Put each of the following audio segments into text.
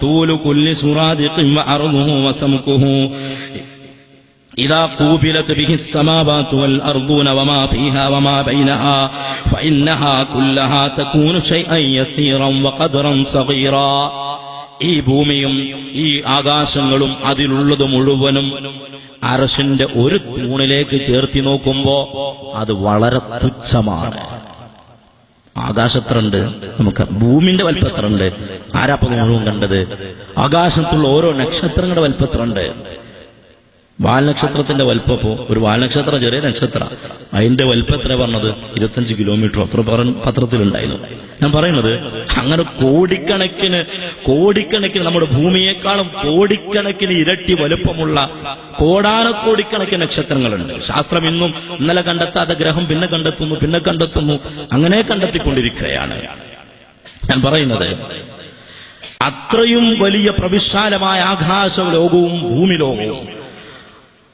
طول كل سرادق وعرضه وسمكه إذا قوبلت به السماوات والأرضون وما فيها وما بينها فإنها كلها تكون شيئا يسيرا وقدرا صغيرا ഈ ഭൂമിയും ഈ ആകാശങ്ങളും അതിലുള്ളത് മുഴുവനും അറശിന്റെ ഒരു തൂണിലേക്ക് ചേർത്തി നോക്കുമ്പോ അത് വളരെ തുച്ഛമാണ് ആകാശത്രണ്ട് നമുക്ക് ഭൂമിന്റെ വലിപ്പത്രണ്ട് ആരാപ്പത് മുഴുവൻ കണ്ടത്? ആകാശത്തുള്ള ഓരോ നക്ഷത്രങ്ങളുടെ വലിപ്പത്രണ്ട് വാൽനക്ഷത്രത്തിന്റെ വലിപ്പപ്പോ ഒരു വാൽനക്ഷത്രം ചെറിയ നക്ഷത്ര. അതിന്റെ വലിപ്പം എത്ര പറഞ്ഞത്? ഇരുപത്തഞ്ച് കിലോമീറ്റർ. അത്ര പറഞ്ഞ പത്രത്തിലുണ്ടായിരുന്നു. ഞാൻ പറയുന്നത് അങ്ങനെ കോടിക്കണക്കിന് കോടിക്കണക്കിന് നമ്മുടെ ഭൂമിയെക്കാളും കോടിക്കണക്കിന് ഇരട്ടി വലുപ്പമുള്ള കോടാനക്കോടിക്കണക്കിന് നക്ഷത്രങ്ങളുണ്ട്. ശാസ്ത്രം ഇന്നും ഇന്നലെ കണ്ടെത്താതെ ഗ്രഹം പിന്നെ കണ്ടെത്തുന്നു പിന്നെ കണ്ടെത്തുന്നു അങ്ങനെ കണ്ടെത്തിക്കൊണ്ടിരിക്കുകയാണ്. ഞാൻ പറയുന്നത് അത്രയും വലിയ പ്രവിശാലമായ ആകാശ ലോകവും ഭൂമി ലോകവും.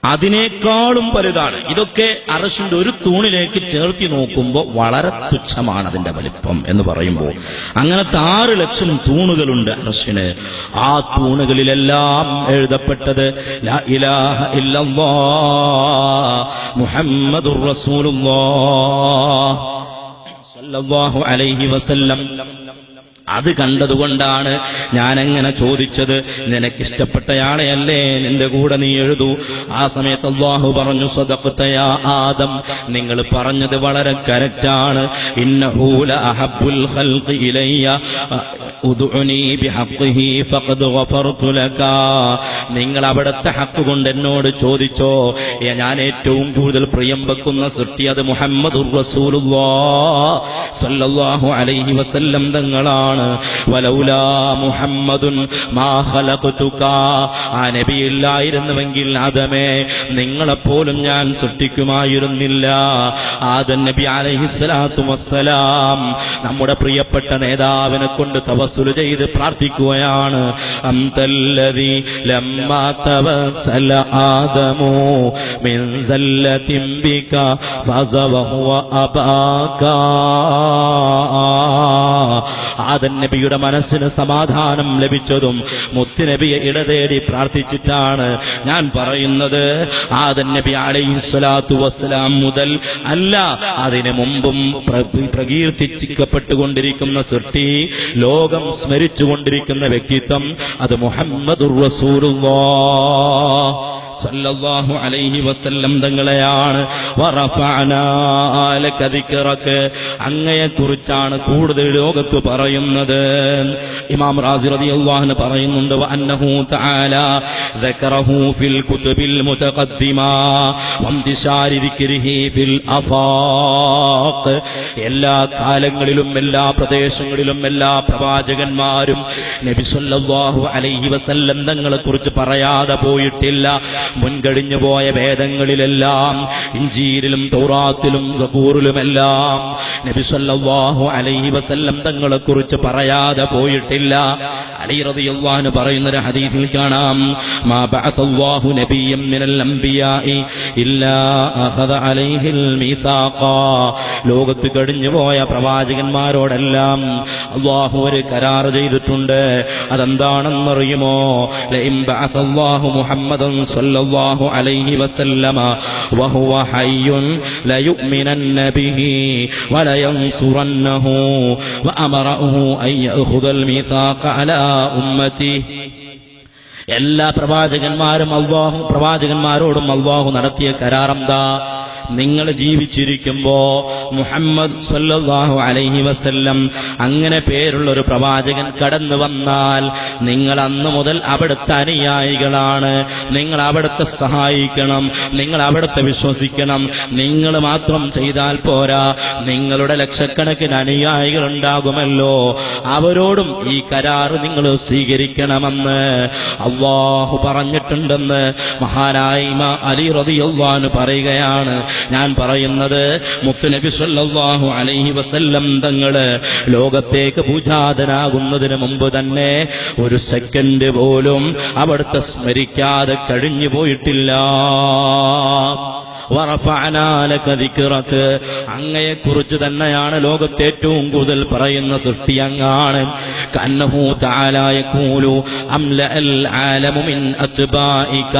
അതിനേക്കാളും വലുതാണ്. ഇതൊക്കെ അറശിന്റെ ഒരു തൂണിലേക്ക് ചേർത്തി നോക്കുമ്പോൾ വളരെ തുച്ഛമാണ് അതിന്റെ വലിപ്പം എന്ന് പറയുമ്പോൾ അങ്ങനത്തെ ആറ് ലക്ഷം തൂണുകളുണ്ട് അറശിന്. ആ തൂണുകളിലെല്ലാം എഴുതപ്പെട്ടത് മുഹമ്മദ് റസൂലുള്ളാഹ് വസല്ലം. അത് കണ്ടതുകൊണ്ടാണ് ഞാൻ എങ്ങനെ ചോദിച്ചത്. നിനക്കിഷ്ടപ്പെട്ടയാളെയല്ലേ? നിന്റെ കൂടെ നീ എഴുതു. ആ സമയത്ത് അള്ളാഹു പറഞ്ഞു സ്വതക്കത്തയാ ആദം നിങ്ങൾ പറഞ്ഞത് വളരെ ഇന്നഹൂല അഹബുൽ ഉദ്ഉനി ബിഹഖിഹി ഫഖദ് ഗഫർതു ലക. നിങ്ങൾ അവിടുത്തെ ഹക്ക് കൊണ്ട് എന്നോട് ചോദിച്ചോ ഞാൻ ഏറ്റവും കൂടുതൽ പ്രിയം വെക്കുന്ന സൃഷ്ടി അത് സല്ലല്ലാഹു അലൈഹി വസല്ലം തങ്ങളാണ്. വലൗലാ മുഹമ്മദുൻ മാ ഖലഖതുക. ആ നബിയില്ലായിരുന്നുവെങ്കിൽ ആദമേ നിങ്ങളെ പോലും ഞാൻ സൃഷ്ടിക്കുമായിരുന്നില്ല. ആദം നബി അലൈഹി സ്വലാത്തു വസ്സലാം നമ്മുടെ പ്രിയപ്പെട്ട നേതാവിനെ കൊണ്ട് തവസ്സുൽ ചെയ്ത് പ്രാർത്ഥിക്കുകയാണ്. അന്തല്ലദി ലമ്മാ തവസ്സല ആദമു മിൻ സല്ലതിൻ ബിക ഫസവഹുവ അബാക. ആദൻ നബിയുടെ മനസ്സിന് സമാധാനം ലഭിച്ചതും മുത്തുനബിയെ ഇടതേടി പ്രാർത്ഥിച്ചിട്ടാണ് ഞാൻ പറയുന്നത്. ആദൻ നബി അലൈഹി സ്വലാത്തു വസ്സലാം മുതൽ അല്ല അതിനു മുമ്പും പ്ര- പ്രകീർത്തിച്ചിക്കപ്പെട്ടുകൊണ്ടിരിക്കുന്ന സൃഷ്ടി ലോകം സ്മരിച്ചുകൊണ്ടിരിക്കുന്ന വ്യക്തിത്വം അത് മുഹമ്മദ് റസൂലുള്ളാഹ് സല്ലല്ലാഹു അലൈഹി വസല്ലം തങ്ങളെയാണ് വറഫഅനാ ലക ദിക്റക അങ്ങയെ കുറിച്ചാണ് കൂടുതൽ ലോകത്ത് പറയുന്നത് ഇമാം റാസി റളിയല്ലാഹു അൻഹു പറയുന്നുണ്ട് വഅന്നഹു തആല ذكره في الكتب المتقدمة وانتشار ذكره في الآفاق എല്ലാ കാലങ്ങളിലും എല്ലാ പ്രദേശങ്ങളിലും എല്ലാ പ്രവാചകന്മാരും നബി സല്ലല്ലാഹു അലൈഹി വസല്ലം തങ്ങളെ കുറിച്ച് പറയാതെ പോയിട്ടില്ല മുൻകഴിഞ്ഞു പോയ വേദങ്ങളിലെല്ലാം ഇഞ്ചീരിലും തൗറാത്തിലും സബൂറിലുമെല്ലാം നബി സല്ലല്ലാഹു അലൈഹി വസല്ലം തങ്ങളെ കുറിച്ച് പറയാതെ പോയിട്ടില്ല. അലി അൻഹു പറയുന്ന ഒരു ഹദീസിൽ കാണാം മാ ബഅസല്ലാഹു മിനൽ അംബിയാഇ ഇല്ലാ അഖദ അലൈഹിൽ മീസാഖ. ലോകത്ത് കഴിഞ്ഞു പോയ പ്രവാചകന്മാരോടെല്ലാം അള്ളാഹു ഒരു കരാർ ചെയ്തിട്ടുണ്ട്. അതെന്താണെന്നറിയുമോ? ലഇൻ ബഅസല്ലാഹു മുഹമ്മദൻ സ്വല്ലല്ലാഹു അലൈഹി വസല്ലമ വഹുവ ഹയ്യുൻ ലയുഅ്മിനന്ന ബിഹി വലയൻസുറന്നഹു വഅമറഹു അൻ യഅഖുദൽ മീസാഖ അലാ ഉമ്മതി എല്ലാ പ്രവാചകന്മാരും അള്ളാഹു പ്രവാചകന്മാരോടും അള്ളാഹു നടത്തിയ കരാറെന്താ? നിങ്ങൾ ജീവിച്ചിരിക്കുമ്പോ മുഹമ്മദ് സല്ലാഹു അലൈഹി വസല്ലം അങ്ങനെ പേരുള്ള ഒരു പ്രവാചകൻ കടന്നു വന്നാൽ നിങ്ങൾ അന്ന് മുതൽ അവിടുത്തെ അനുയായികളാണ്. നിങ്ങൾ അവിടുത്തെ സഹായിക്കണം. നിങ്ങൾ അവിടുത്തെ വിശ്വസിക്കണം. നിങ്ങൾ മാത്രം ചെയ്താൽ പോരാ. നിങ്ങളുടെ ലക്ഷക്കണക്കിന് അനുയായികൾ ഉണ്ടാകുമല്ലോ. അവരോടും ഈ കരാറ് നിങ്ങൾ സ്വീകരിക്കണമെന്ന് അള്ളാഹു പറഞ്ഞിട്ടുണ്ടെന്ന് മഹാനായ ഇമാം അലി റളിയല്ലാഹു പറയുകയാണ്. ഞാൻ പറയുന്നത് മുത്തുനബി സല്ലാഹു അലൈഹി വസല്ലം തങ്ങൾ ലോകത്തേക്ക് പൂജാതനാകുന്നതിന് മുമ്പ് തന്നെ ഒരു സെക്കൻഡ് പോലും അവിടുത്തെ സ്മരിക്കാതെ കഴിഞ്ഞു പോയിട്ടില്ല. വറഫഅനാ ലക ദിക്റക. അങ്ങയെ കുറിച്ച് തന്നെയാണ് ലോകത്തെ ഏറ്റവും കൂടുതൽ പറയുന്ന സൃഷ്ടി അങ്ങാണ് കന്നഹു തആല യഖൂലു അംലഅൽ ആലമു മിൻ അത്ബാഇക.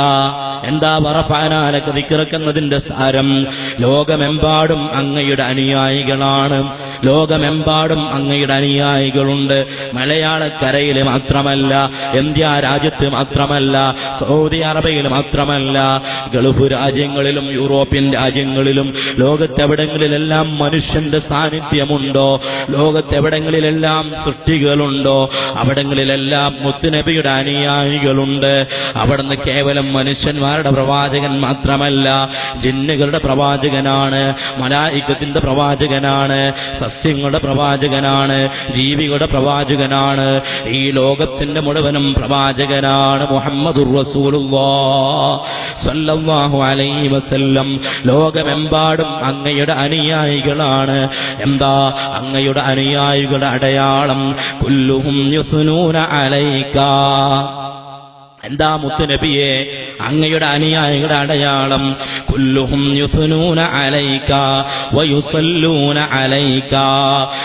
എന്താ വറഫഅന ലക ദിക്റക എന്നതിന്റെ സാരം? ലോകമെമ്പാടും അങ്ങയുടെ അനുയായികളാണ്. ലോകമെമ്പാടും അങ്ങയുടെ അനുയായികളുണ്ട്. മലയാളക്കരയിൽ മാത്രമല്ല ഇന്ത്യ രാജ്യത്ത് മാത്രമല്ല സൗദി അറബിയിൽ മാത്രമല്ല ഗൾഫ് രാജ്യങ്ങളിലും യൂറോപ്യൻ രാജ്യങ്ങളിലും ലോകത്തെവിടങ്ങളിലെല്ലാം മനുഷ്യന്റെ സാന്നിധ്യമുണ്ടോ? ലോകത്തെവിടങ്ങളിലെല്ലാം സൃഷ്ടികളുണ്ടോ? അവിടങ്ങളിലെല്ലാം മുത്തുനബിയുടെ അനുയായികളുണ്ട്. അവിടുന്ന് കേവലം മനുഷ്യന്മാരുടെ പ്രവാചകൻ മാത്രമല്ല ജിന്നുകളുടെ പ്രവാചകനാണ് മലായിക്കത്തിന്റെ പ്രവാചകനാണ് സസ്യങ്ങളുടെ പ്രവാചകനാണ് ജീവികളുടെ പ്രവാചകനാണ് ഈ ലോകത്തിന്റെ മുഴുവനും പ്രവാചകനാണ് മുഹമ്മദ് വസല്ലം. ലോകമെമ്പാടും അങ്ങയുടെ അനുയായികളാണ്. എന്താ? അങ്ങയുടെ അനുയായികളുടെ അടയാളം കുല്ലുഹും യുസ്നൂന അലൈക. എന്താ മുത്തുനബിയെ? അങ്ങയുടെ അനുയായികളുടെ അടയാളം. കുല്ലുഹും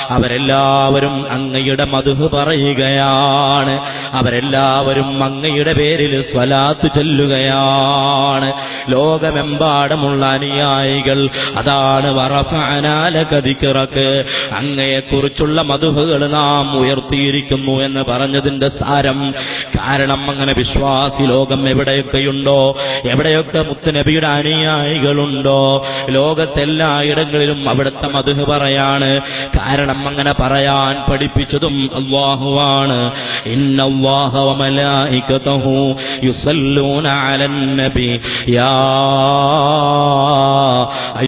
അവരെല്ലാവരും അങ്ങയുടെ മധു പറയുകയാണ്. അവരെല്ലാവരും അങ്ങയുടെ പേരിൽ സ്വലാത്ത് ചൊല്ലുകയാണ്. ലോകമെമ്പാടുമുള്ള അനുയായികൾ അതാണ് വറഫാനാലകതിക്കിറക്ക് അങ്ങയെക്കുറിച്ചുള്ള മധുഹകൾ നാം ഉയർത്തിയിരിക്കുന്നു എന്ന് പറഞ്ഞതിന്റെ സാരം. കാരണം അങ്ങനെ വിശ്വാസി ലോകം എവിടെയൊക്കെയുണ്ടോ? എവിടെയൊക്കെ മുത്തുനബിയുടെ അനുയായികളുണ്ടോ? ലോകത്തെല്ലായിടങ്ങളിലും അവിടുത്തെ മധുഹ് പറയാണ്. കാരണം അങ്ങനെ പറയാൻ പഠിപ്പിച്ചതും അള്ളാഹുവാണ് യുസല്ലൂന നബി. യാ